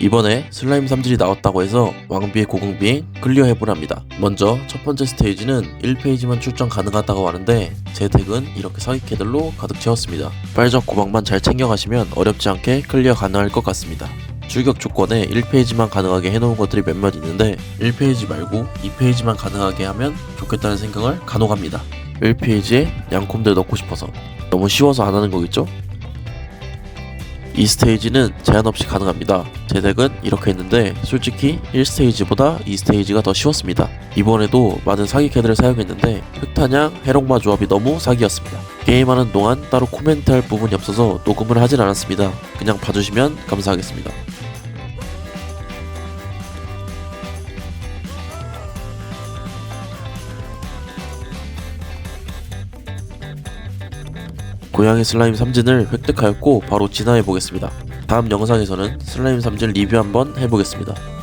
이번에 슬라임 3질이 나왔다고 해서 왕비의 고공비행 클리어 해보랍니다. 먼저 첫 번째 스테이지는 1페이지만 출전 가능하다고 하는데 제 덱은 이렇게 사기캐들로 가득 채웠습니다. 빨적 고방만 잘 챙겨가시면 어렵지 않게 클리어 가능할 것 같습니다. 출격 조건에 1페이지만 가능하게 해놓은 것들이 몇몇 있는데 1페이지 말고 2페이지만 가능하게 하면 좋겠다는 생각을 간혹 합니다. 1페이지에 양콤들 넣고 싶어서 너무 쉬워서 안 하는 거겠죠? 이 스테이지는 제한 없이 가능합니다. 제 덱은 이렇게 했는데 솔직히 1스테이지보다 2스테이지가 더 쉬웠습니다. 이번에도 많은 사기 캐드를 사용했는데 흑탄양, 해롱마 조합이 너무 사기였습니다. 게임하는 동안 따로 코멘트 할 부분이 없어서 녹음을 하진 않았습니다. 그냥 봐주시면 감사하겠습니다. 고양이 슬라임 3진을 획득하였고 바로 진화해 보겠습니다. 다음 영상에서는 슬라임 3진 리뷰 한번 해보겠습니다.